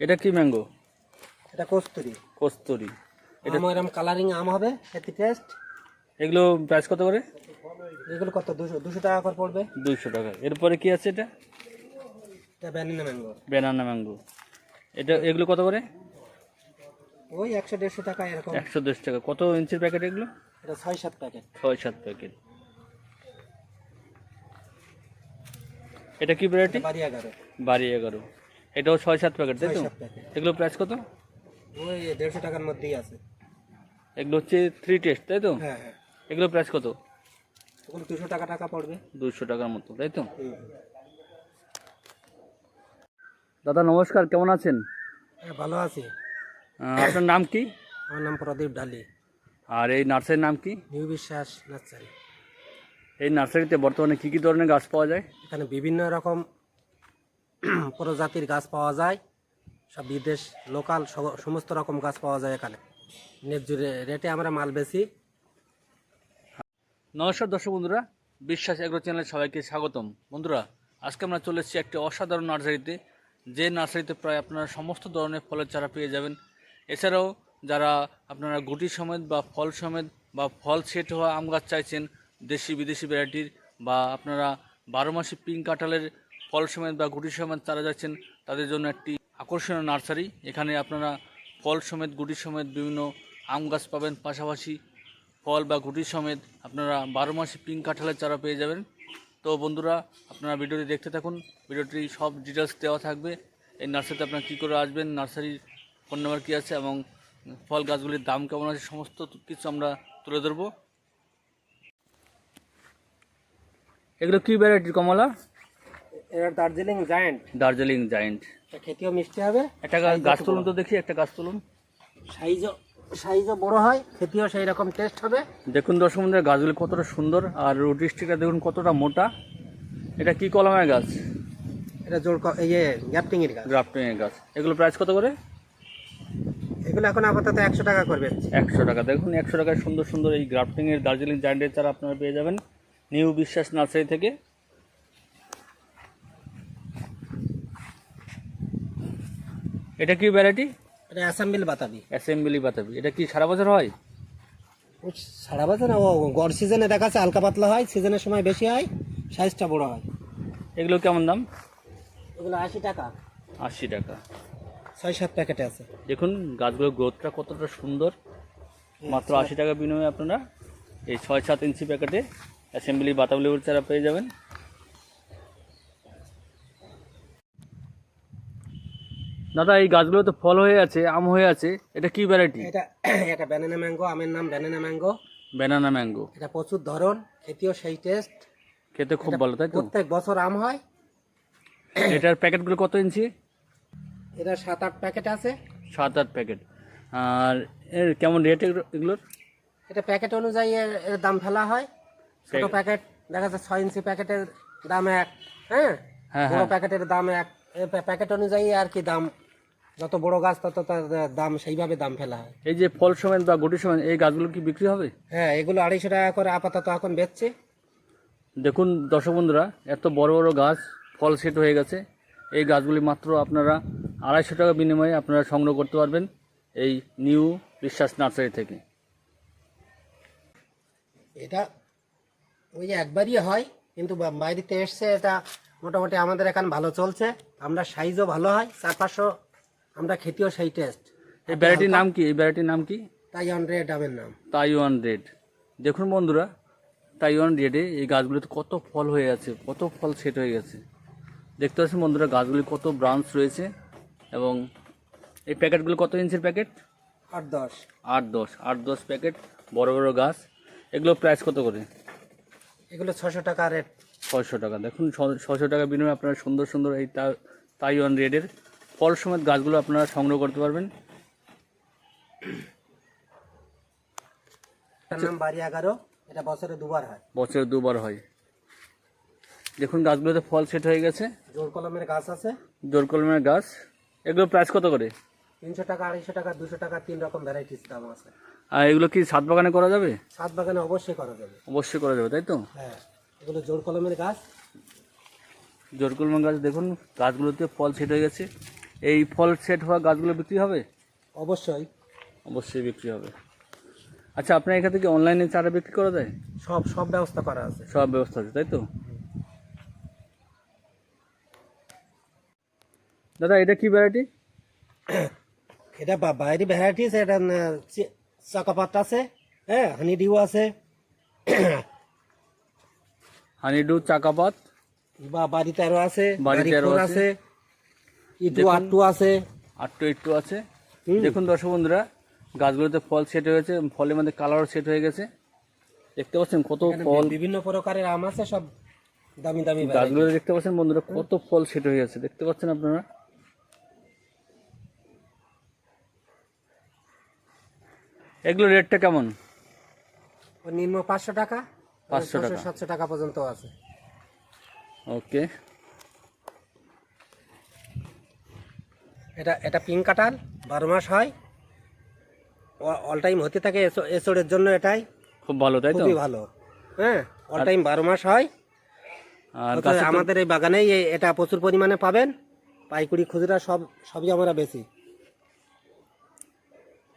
এটা কি ম্যাঙ্গো এটা কস্তুরি। কস্তুরি। এটা এরকম কালারিং আম হবে খেতে টেস্ট এগুলো প্রাইস কত করে? এগুলো কত? দুশো দুশো টাকা করে পড়বে। দুইশো টাকা। এরপরে কি আছে এটা? এটা ব্যানিনা ম্যাঙ্গো ব্যানানা ম্যাঙ্গো এটা এগুলো কত করে? ওই একশো দেড়শো টাকা এরকম। একশো দশ টাকা। কত ইঞ্চির প্যাকেট এগুলো? এটা ছয় সাত প্যাকেট ছয় সাত প্যাকেট এটা কি ভ্যারাইটি বাড়ি এগারো। বাড়ি এগারো। এটাও ছয় সাত প্যাকেট তাই তো? এগুলো প্রাইস কত? ওই দেড়শো টাকার মধ্যেই আছে। এগুলো হচ্ছে থ্রি টেস্ট তাই তো? হ্যাঁ হ্যাঁ। এগুলো প্রাইস কত? ওগুলো দুশো টাকা টাকা পড়বে। দুশো টাকার মতো তাই তো? দাদা নমস্কার কেমন আছেন? হ্যাঁ ভালো আছি। আপনার নাম কি? আমার নাম প্রদীপ ডালি আর এই নার্সারির নাম কি? নিউ বিশ্বাস নার্সারি। এই নার্সারিতে বর্তমানে কি কি ধরনের গাছ পাওয়া যায়? এখানে বিভিন্ন রকম প্রজাতির গাছ পাওয়া যায়, সব বিদেশ, লোকাল সমস্ত রকম গাছ পাওয়া যায় এখানে। ন্যায্য রেটে আমরা মাল বেশি নমস্কার দর্শক বন্ধুরা, বিশ্বাস এগ্রো চ্যানেলে সবাইকে স্বাগতম। বন্ধুরা, আজকে আমরা চলে এসেছি একটি অসাধারণ নার্সারিতে। যে নার্সারিতে প্রায় আপনারা সমস্ত ধরনের ফলের চারা পেয়ে যাবেন। এছাড়াও যারা আপনারা গুটি সমেত বা ফল সমেত বা ফল সেট হওয়া আম গাছ চাইছেন দেশি বিদেশি ভ্যারাইটির বা আপনারা বারো মাসি পিঙ্ক কাঁঠালের ফল সমেত বা গুটি সমেত চারা যাচ্ছেন, তাদের জন্য একটি আকর্ষণীয় নার্সারি। এখানে আপনারা ফল সমেত গুটি সমেত বিভিন্ন আম গাছ পাবেন। পাশাপাশি ফল বা গুটি সমেত আপনারা বারো মাসে পিঙ্ক কাঁঠালের চারা পেয়ে যাবেন। তো বন্ধুরা, আপনারা ভিডিওটি দেখতে থাকুন। ভিডিওটি সব ডিটেলস দেওয়া থাকবে। এই নার্সারিতে আপনারা কী করে আসবেন, নার্সারির ফোন নাম্বার কী আছে এবং ফল গাছগুলির দাম কেমন আছে, সমস্ত কিছু আমরা তুলে ধরবো। এগুলো কী ভ্যারাইটির কমলা? এবার দার্জিলিং জায়েন্ট। দার্জিলিং জায়েন্ট। খেতেও মিষ্টি হবে। একটা গাছ তুলুন তো দেখি একটা গাছ তুলুন। সাইজও সাইজও বড় হয় খেতেও সেই রকম টেস্ট হবে। দেখুন দর্শক বন্ধুরা গাছগুলি কতটা সুন্দর আর রুটি স্টিকটা দেখুন কতটা মোটা। এটা কি কলমের গাছ? এটা জোর ইয়ে গ্যাপটিং এর গাছ। গ্রাফটিংয়ের গাছ। এগুলো প্রাইস কত করে? এগুলো এখন আপাতত একশো টাকা করবে। একশো টাকা। দেখুন একশো টাকায় সুন্দর সুন্দর এই গ্রাফটিংয়ের দার্জিলিং জায়ান্টের চারা আপনারা পেয়ে যাবেন। নিউ বিশ্বাস নার্সারি থেকে। এটা কি ভ্যারাইটি এটা অ্যাসেম্বল বাতাবি। অ্যাসেম্বলি বাতাবি। এটা কি সারা বছর হয়? ও সারা বছর না, ও গড় সিজনে দেখাচ্ছে হালকা পাতলা হয় সিজনের সময় বেশি হয় সাইজটা বড় হয়। এগুলো কেমন দাম? এগুলো আশি টাকা। আশি টাকা। ছয় সাত প্যাকেটে আছে। দেখুন গাছগুলোর গ্রোথটা কতটা সুন্দর। মাত্র আশি টাকা বিনিময়ে আপনারা এই ছয় সাত ইঞ্চি প্যাকেটে অ্যাসেম্বলি বাতাবি লেবুর চারা পেয়ে যাবেন। দাদা এই গাছগুলো তো ফল হয়ে আছে আম হয়ে আছে এটা কি ভ্যারাইটি এটা এটা ব্যানানা ম্যাঙ্গো আমের নাম ব্যানানা ম্যাঙ্গো ব্যানানা ম্যাঙ্গো এটা প্রচুর ধরন খেতেও সেই টেস্ট খেতে খুব ভালো তাই তো? প্রত্যেক বছর আম হয়। এটার প্যাকেটগুলো কত ইঞ্চি? এটা সাত আট প্যাকেট আছে। সাত আট প্যাকেট আর এর কেমন রেট এগুলোর? এটা প্যাকেট অনুযায়ী এর দাম ফেলা হয়। ছোট প্যাকেট- দেখা যাচ্ছে ছয় ইঞ্চি প্যাকেটের দাম এক হ্যাঁ? বড় হ্যাঁ। প্যাকেটের দাম এক। প্যাকেট অনুযায়ী আর কি দাম যত বড় গাছ তত তার দাম সেইভাবে দাম ফেলা হয়। এই যে ফল সমেত বা গুটি সমেত এই গাছগুলো কি বিক্রি হবে? হ্যাঁ এগুলো আড়াইশো টাকা করে আপাতত এখন বেচছে। দেখুন দর্শক বন্ধুরা এত বড় বড় গাছ ফল সেট হয়ে গেছে। এই গাছগুলি মাত্র আপনারা আড়াইশো টাকা বিনিময়ে আপনারা সংগ্রহ করতে পারবেন এই নিউ বিশ্বাস নার্সারি থেকে। এটা ওই যে একবারই হয় কিন্তু বাইরেতে এসছে এটা মোটামুটি আমাদের এখানে ভালো চলছে। আমরা সাইজও ভালো হয় চার পাঁচশো আমরা খেতেও সেই টেস্ট এই ভ্যারাইটির নাম কি? এই ভ্যারাইটির নাম কি? তাই হান্ড্রেড ডাবের নাম। তাইওয়ান রেড দেখুন বন্ধুরা তাইওয়ান রেডে এই গাছগুলিতে কত ফল হয়ে আছে কত ফল সেট হয়ে গেছে। দেখতে পাচ্ছেন বন্ধুরা গাছগুলি কত ব্রাঞ্চ রয়েছে এবং এই প্যাকেটগুলো কত ইঞ্চির প্যাকেট? আট দশ। আট দশ। আট দশ প্যাকেট বড় বড় গাছ। এগুলো প্রাইস কত করে? এগুলো ছশো টাকা রেট ছশো টাকা। দেখুন ছশো টাকা বিনিময়ে আপনারা সুন্দর সুন্দর এই তাইওয়ান রেডের ফল সমেত গাছগুলো আপনারা সংগ্রহ করতে পারবেন। বাড়ি এগারো এটা বছরে দুবার হয়। বছরে দুবার হয়। দেখুন গাছগুলোতে ফল সেট হয়ে গেছে। জোর কলমের গাছ আছে। জোর কলমের গাছ। এগুলো প্রাইস কত করে? তিনশো টাকা আড়াইশো টাকা দুশো টাকা তিন রকম ভ্যারাইটিস দাম আছে। আর এগুলো কি ছাদ বাগানে করা যাবে? সাত বাগানে অবশ্যই করা যাবে। অবশ্যই করা যাবে তাই তো? হ্যাঁ এগুলো জোর কলমের গাছ। জোর কলমের গাছ দেখুন গাছগুলোতে ফল সেট হয়ে গেছে। এই ফল সেট হওয়া গাছগুলো বিক্রি হবে? অবশ্যই। অবশ্যই বিক্রি হবে। আচ্ছা আপনার এখান থেকে অনলাইনে চারা বিক্রি করা যায়? সব সব ব্যবস্থা করা আছে। সব ব্যবস্থা আছে তাই তো? দাদা এটা কি ভ্যারাইটি এটা বাইরে ভ্যারাইটিস এটা চাকাপাত আছে হ্যাঁ হানি ডিউ আছে হানিডু চাকাপাত বা বাড়ি তেরো আছে বাড়ি তেরো আছে। আছে ইটু দেখুন। আটটু আছে। আটটু একটু আছে। দেখুন দর্শক বন্ধুরা গাছগুলোতে ফল সেট হয়েছে ফলের মধ্যে কালারও সেট হয়ে গেছে। দেখতে পাচ্ছেন কত ফল। বিভিন্ন প্রকারের আম আছে সব দামি দামি। গাছগুলো দেখতে পাচ্ছেন বন্ধুরা কত ফল সেট হয়ে গেছে। দেখতে পাচ্ছেন আপনারা? এগুলো রেটটা কেমন? নিম্ন পাঁচশো টাকা 500 টাকা। সাতশো টাকা পর্যন্ত আছে। ওকে। এটা এটা পিঙ্ক কাঁঠাল বারো মাস হয়। অল টাইম হতে থাকে এসো- এসোড়ের জন্য এটাই। খুব ভালো তাই তো? খুবই ভালো। হ্যাঁ অল টাইম বারো মাস হয়। আর আমাদের এই বাগানেই এটা প্রচুর পরিমাণে পাবেন। পাইকুড়ি খুচরা সব সবই আমরা বেশি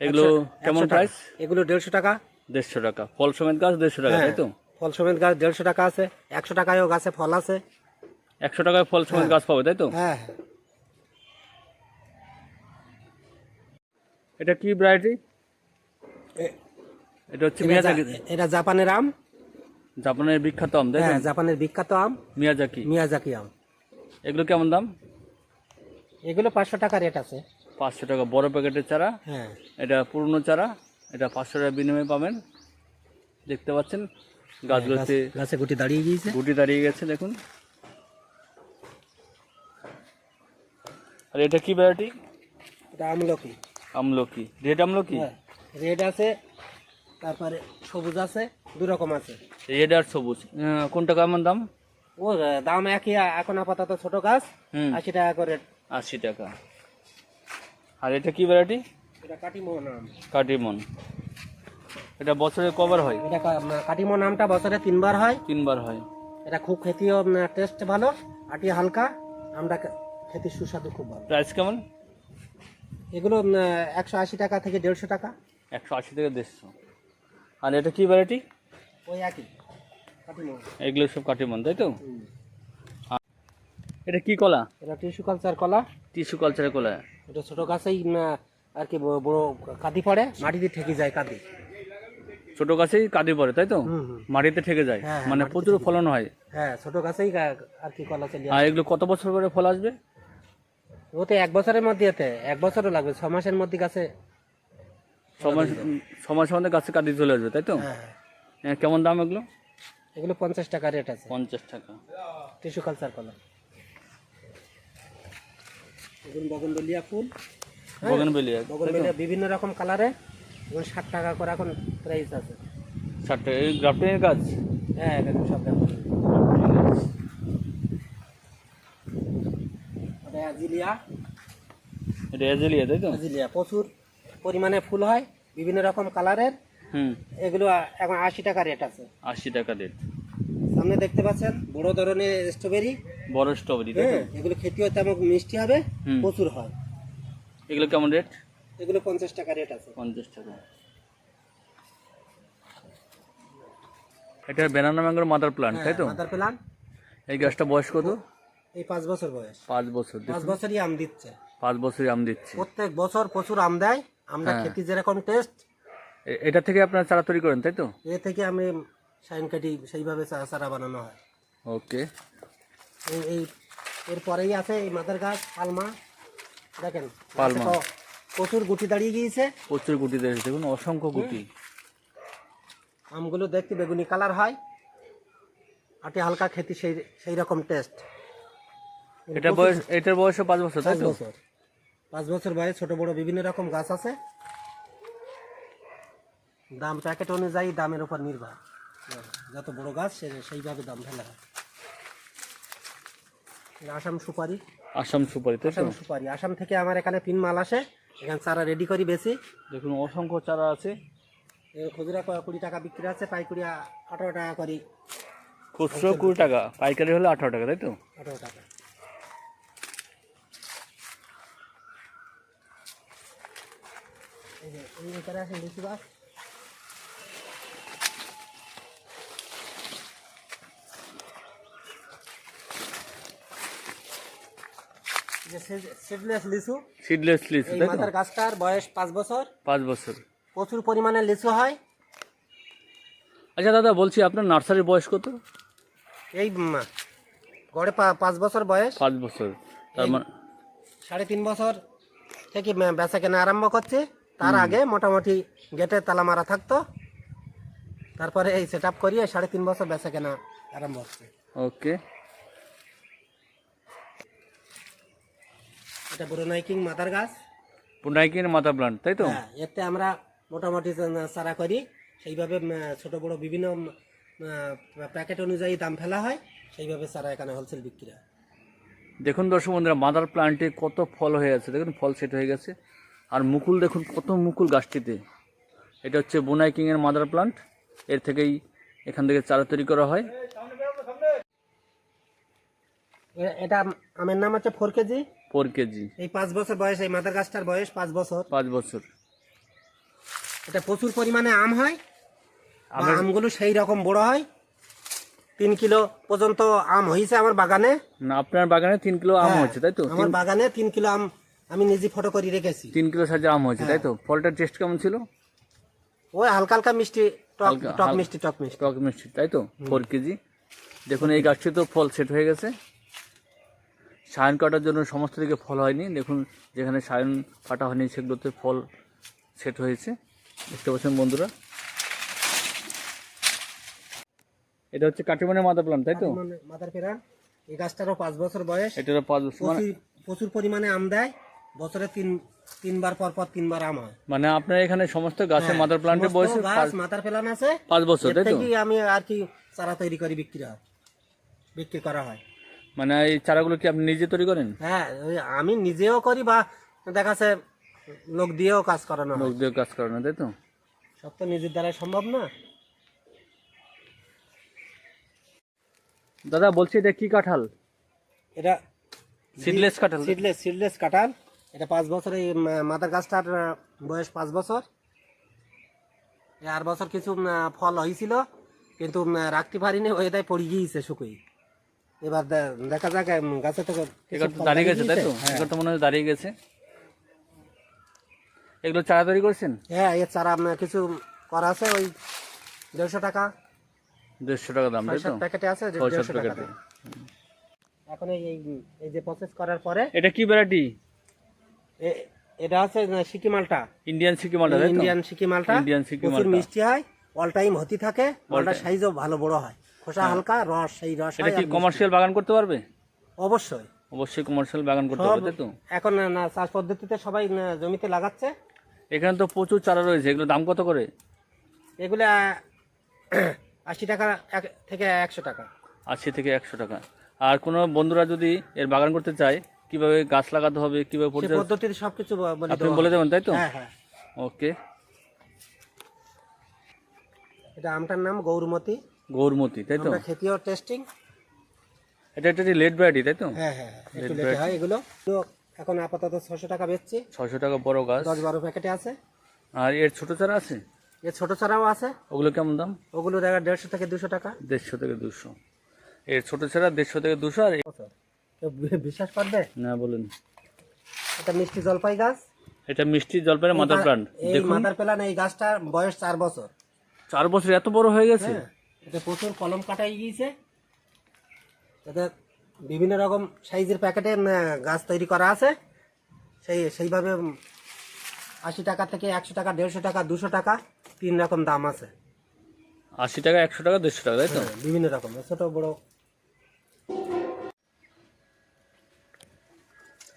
এগুলো কেমন প্রাইস এগুলো দেড়শো টাকা। দেড়শো টাকা। ফল সমেত গাছ দেড়শো টাকা হ্যাঁ, তাই তো? ফল সমেত গাছ দেড়শো টাকা আছে। একশো টাকায়ও গাছে ফল আছে। একশো টাকায় ফল সমেত গাছ পাবে তাই তো? হ্যাঁ। এটা কি ভ্যারাইটি এটা হচ্ছে মিয়াজাকি। এটা জাপানের আম। জাপানের বিখ্যাত আম তাই হ্যাঁ জাপানের বিখ্যাত আম। মিয়াজাকি। মিয়াজাকি আম। এগুলো কেমন দাম? এগুলো পাঁচশো টাকা রেট আছে। পাঁচশো টাকা বড় প্যাকেটের চারা? হ্যাঁ। এটা পুরনো চারা এটা পাঁচশো টাকা বিনিময়ে পাবেন। দেখতে পাচ্ছেন গাছগুলোতে গাছে গুটি দাঁড়িয়ে গিয়েছে। গুটি দাঁড়িয়ে গেছে দেখুন। আর এটা কি ভ্যারাইটি এটা আমলকি। আমলকি। রেড আমলকি? হ্যাঁ রেড আছে তারপরে সবুজ আছে দু রকম আছে। রেড আর সবুজ। কোনটা কেমন দাম? ও দাম একই এখন আপাতত ছোট গাছ আশি টাকা করে। আশি টাকা। আর এটা কি ভ্যারাইটি এটা কাটিমো নাম কাটিমন এটা বছরে কবার হয়? এটা কা- আমটা বছরে তিনবার হয়। তিনবার হয়। এটা খুব খেতেও টেস্ট ভালো আটি হালকা আমরা খেতে সুস্বাদু খুব ভালো। প্রাইস কেমন? এগুলো একশো আশি টাকা থেকে দেড়শো টাকা। একশো আশি থেকে দেড়শো। আর এটা কি ভ্যারাইটি ওই একই এগুলো সব কাটিমন তাই তো? এটা কি কলা? এটা টিস্যু কালচার কলা। টিস্যু কালচারের কলা। এটা ছোটো গাছেই আর কি বড় কাঁদি পড়ে মাটিতে ঠেকে যায় কাঁদি। ছোট গাছেই কাঁদি পড়ে তাই তো? মাটিতে ঠেকে যায়? হ্যাঁ, হ্যাঁ, মানে প্রচুর ফলন হয়? হ্যাঁ ছোট গাছেই আর কি কলা চলে আর এগুলো কত বছর পরে ফল আসবে? ওতে এক বছরের মধ্যে এতে এক বছরও লাগবে ছ মাসের মধ্যে গাছে সময় সময় সময় গাছে কাঁদি চলে আসবে তাই তো? হ্যাঁ হ্যাঁ। কেমন দাম এগুলো? এগুলো পঞ্চাশ টাকা রেট আছে। পঞ্চাশ টাকা। টিস্যু কালচার কলা। এগুলো বগনবেলিয়া ফুল। হ্যাঁ, বগন বেলিয়া বগনবেলিয়া বিভিন্ন রকম কালারে এখন ষাট টাকা করে এখন প্রাইস আছে। ষাট টাকা এই গ্রাফটিংয়ের গাছ হ্যাঁ সব দাম ওটা অ্যাজিলিয়া এটা এজেলিয়া তাই তো? অ্যাজিলিয়া প্রচুর পরিমাণে ফুল হয় বিভিন্ন রকম কালারের। হুম। এগুলো এখন আশি টাকা রেট আছে। আশি টাকা রেট। সামনে দেখতে পাচ্ছেন বড় ধরনের স্ট্রবেরি। বড় স্ট্রবেরি হ্যাঁ এগুলো খেতেও তেমন মিষ্টি হবে প্রচুর হয়। এগুলো কেমন রেট? এগুলো পঞ্চাশ টাকা রেট আছে। পঞ্চাশ টাকা। এটা ব্যানানা ম্যাঙ্গোর মাদার প্লান্ট তাই তো? মাদার প্লান এই গাছটা বয়স কত এই পাঁচ বছর বয়স। পাঁচ বছর পাঁচ বছরই আম দিচ্ছে। পাঁচ বছরই আম দিচ্ছে। প্রত্যেক বছর প্রচুর আম দেয়। আমরা হ্যাঁ। খেতে যেরকম টেস্ট এটা থেকে আপনারা চারা তৈরি করেন তাই তো? এ থেকে আমি সাইন কাটি সেইভাবে চারা বানানো হয়। ওকে। এই এরপরেই আছে এই মাদার গাছ পালমা। দেখেন পালমা। প্রচুর গুটি দাঁড়িয়ে গিয়েছে। প্রচুর গুটি দেখেছি দেখুন অসংখ্য গুটি। আমগুলো দেখতে বেগুনি কালার হয়। আটি হালকা খেতে সেই সেই রকম টেস্ট এটা বয়স এটার বয়সও পাঁচ বছর তাই তো? বছর। পাঁচ বছর বয়স ছোট বড় বিভিন্ন রকম গাছ আছে। দাম প্যাকেট অনুযায়ী দামের উপর নির্ভর। যত বড় গাছ সে- সেইভাবে দাম ফেলা হয়। আসাম সুপারি। আসাম সুপারি তো? আসাম সুপারি। আসাম থেকে আমার এখানে তিন মাল আসে। এখানে চারা রেডি করি বেশি। দেখুন অসংখ্য চারা আছে। খুচরা কুড়ি টাকা বিক্রি আছে পাইকুড়ি আঠারো টাকা করি। খুচরো কুড়ি টাকা পাইকারি হলে আঠারো টাকা তাই তো? আঠারো টাকা। সিডলেস লিচু সিডলেস লিচু এই তাই মাথার গাছটার বয়স পাঁচ বছর। পাঁচ বছর। প্রচুর পরিমাণে লিচু হয়। আচ্ছা দাদা বলছি আপনার নার্সারির বয়স কত? এই গড়ে পাঁচ বছর বয়স। পাঁচ বছর। তার মানে সাড়ে তিন বছর থেকে বেচা কেনা আরম্ভ করছে। তার আগে মোটামুটি গেটে তালা মারা থাকতো। তারপরে এই সেট আপ করিয়ে সাড়ে তিন বছর বেচা কেনা আরম্ভ হচ্ছে। ওকে। এটা ব্রোনাইকিং মাদার গাছ। পুনাইকিনের মাথা প্লান্ট তাই তো? হ্যাঁ এতে আমরা মোটামুটি চারা করি। সেইভাবে ছোট বড় বিভিন্ন প্যাকেট অনুযায়ী দাম ফেলা হয়। সেইভাবে চারা এখানে হোলসেল বিক্রি হয়। দেখুন দর্শক বন্ধুরা মাদার প্লান্টে কত ফল হয়ে আছে। দেখুন ফল সেট হয়ে গেছে। আর মুকুল দেখুন কত মুকুল গাছটিতে। এটা হচ্ছে বোনাই কিংয়ের মাদার প্লান্ট। এর থেকেই এখান থেকে চারা তৈরি করা হয়। এটা আমের নাম হচ্ছে ফোর কেজি। Four KG. এই পাঁচ বছর বয়স এই মাদার গাছটার বয়স পাঁচ বছর। পাঁচ বছর। এটা প্রচুর পরিমাণে আম হয়। আমগুলো সেই রকম বড় হয়। তিন কিলো পর্যন্ত আম হয়েছে আমার বাগানে। না আপনার বাগানে তিন কিলো আম হ্যাঁ, হয়েছে তাই তো? আমার বাগানে তিন কিলো আম আমি নিজে ফটো করে রেখেছি। তিন কিলো সাইজে আম হয়েছে তাই তো? ফলটার টেস্ট কেমন ছিল? ওই হালকা হালকা মিষ্টি টক টক মিষ্টি টক মিষ্টি। টক মিষ্টি তাই তো? Four KG. দেখুন এই গাছটি তো ফল সেট হয়ে গেছে। সায়ন কাটার জন্য সমস্ত দিকে ফল হয়নি। দেখুন যেখানে সায়ন কাটা হয়নি সেগুলোতে ফল সেট হয়েছে। দেখতে পাচ্ছেন বন্ধুরা। এটা হচ্ছে কাটিমনের মাদা প্লান্ট তাই তো? মাদার পেরান এই গাছটারও পাঁচ বছর বয়স। এটারও পাঁচ বছর মানে প্রচুর পরিমাণে আম দেয়। বছরে তিন তিনবার পর পর তিনবার আম হয়। মানে আপনার এখানে সমস্ত হ্যাঁ, মাদার প্লান্টের সমস্ত বয়স গাছ মাদার পেলান আছে। পাঁচ বছর তাই তো? আমি আর কি চারা তৈরি করি বিক্রি হয়। বিক্রি করা হয়। মানে এই চারাগুলো কি আপনি নিজে তৈরি করেন? হ্যাঁ আমি নিজেও করি বা দেখা যাচ্ছে লোক দিয়েও কাজ করানো লোক দিয়ে কাজ করানো তাই তো? সব তো নিজের দ্বারা সম্ভব না। দাদা বলছি এটা কি কাঁঠাল? এটা সিডলেস কাঁঠাল। সিডলেস সিডলেস কাঁঠাল। এটা পাঁচ বছর এই মাদার গাছটার বয়স পাঁচ বছর। আর বছর কিছু ফল হয়েছিল কিন্তু রাখতে পারিনি তাই পড়ে গিয়েছে শুকুই। এবার দেখা যাক গাছে তো এগুলো দাঁড়িয়ে গেছে তাই তো? হ্যাঁ। তো মনে হয় দাঁড়িয়ে গেছে। এগুলো চারা তৈরি করছেন? হ্যাঁ এর চারা কিছু করা আছে ওই দেড়শো টাকা। দেড়শো টাকা দাম প্যাকেটে আছে দেড়শো টাকা এখন এই যে প্রসেস করার পরে এটা কি ভ্যারাইটি? এটা আছে সিকি মালটা? ইন্ডিয়ান সিকি মালটা ইন্ডিয়ান সিকি মালটা। ইন্ডিয়ান সিকি প্রচুর মালটা। মিষ্টি হয় অল টাইম হতে থাকে মালটা সাইজও ভালো বড় হয়। খোসা হালকা রস সেই রস এটা কি কমার্শিয়াল বাগান করতে পারবে? অবশ্যই। অবশ্যই কমার্শিয়াল বাগান করতে পারবে তো? এখন না চাষ পদ্ধতিতে সবাই জমিতে লাগাচ্ছে। এখানে তো প্রচুর চারা রয়েছে এগুলো দাম কত করে? এগুলা আশি টাকা থেকে একশো টাকা। আশি থেকে একশো টাকা। আর কোনো বন্ধুরা যদি এর বাগান করতে চায় কীভাবে গাছ লাগাতে হবে কীভাবে পদ্ধতিতে সবকিছু বলে আপনি বলে দেবেন তাই তো? হ্যাঁ হ্যাঁ। ওকে। এটা আমটার নাম গৌরমতি। গৌরমতি তাই তো? খেতিও টেস্টিং এটা একটা লেট ভ্যারাইটি তাই তো? হ্যাঁ হ্যাঁ হ্যাঁ, একটু হয় এগুলো। এখন আপাতত ছশো টাকা বেচছি। ছয়শো টাকা বড় গাছ। দশ বারো প্যাকেটে আছে। আর এর ছোট চারা আছে? এর ছোট চারাও আছে। ওগুলো কেমন দাম? ওগুলো দেখা দেড়শো থেকে দুশো টাকা। দেড়শো থেকে দুশো। এর ছোট চারা দেড়শো থেকে দুশো আর কেউ বিশ্বাস করবে? না বলুন। এটা মিষ্টি জলপাই গাছ এটা মিষ্টি জলপাইয়ের মাদার প্লান্ট এই দেখুন। মাদার প্লান এই গাছটার বয়স চার বছর। চার বছর এত বড় হয়ে গেছে? হ্যাঁ এটা প্রচুর কলম কাটাই গিয়েছে। এটা বিভিন্ন রকম সাইজের প্যাকেটে গাছ তৈরি করা আছে। সেই সেইভাবে আশি টাকা থেকে একশো টাকা দেড়শো টাকা দুশো টাকা তিন রকম দাম আছে। আশি টাকা একশো টাকা দেড়শো টাকা তাই তো? হ্যাঁ, বিভিন্ন রকম ছোট বড়।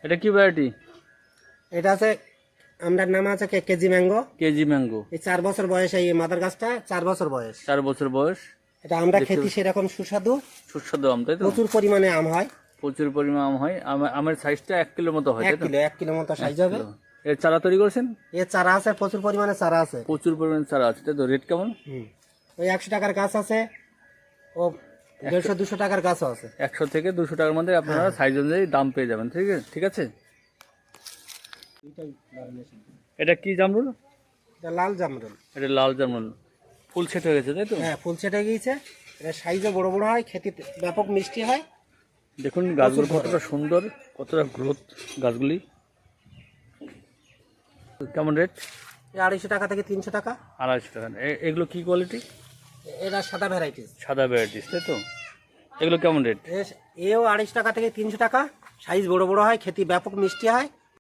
এটা কি ভ্যারাইটি এটা আছে আমরার নাম আছে কেজি ম্যাঙ্গো। KG mango. এই চার বছর বয়স এই মাদার গাছটা চার বছর বয়স। চার বছর বয়স। এটা আমরা খেতে সেরকম সুস্বাদু সুস্বাদু আম তাই তো? প্রচুর পরিমাণে আম হয়। প্রচুর পরিমাণ আম হয়। আম- আমের সাইজটা এক কিলো মতো হয় এক কিলো এক কিলো মতো সাইজ হবে। এর চারা তৈরি করেছেন? এর চারা আছে প্রচুর পরিমাণে চারা আছে। প্রচুর পরিমাণে চারা আছে তাই তো? রেট কেমন? হুম। ওই একশো টাকার গাছ আছে। ও দেড়শো দুশো টাকার গাছও আছে। একশো থেকে দুশো টাকার মধ্যে আপনারা সাইজ অনুযায়ী দাম পেয়ে যাবেন ঠিক আছে? ঠিক আছে? এটা কি জামরুল? এটা লাল জামরুল। এটা লাল জামরুল। ফুল সেট হয়ে গেছে তাই তো? হ্যাঁ ফুল ছেটে গিয়েছে। এটা সাইজে বড় বড় হয় খেতে ব্যাপক মিষ্টি হয়। দেখুন গাছগুলো কতটা সুন্দর কতটা গ্রোথ গাছগুলি। কেমন রেট আড়াইশো টাকা থেকে তিনশো টাকা। আড়াইশো টাকা। এ- এগুলো কি কোয়ালিটি এটা সাদা ভ্যারাইটিস সাদা ভ্যারাইটিস তাই তো? এগুলো কেমন রেট এও আড়াইশো টাকা থেকে তিনশো টাকা। সাইজ বড় বড় হয় খেতে ব্যাপক মিষ্টি হয়।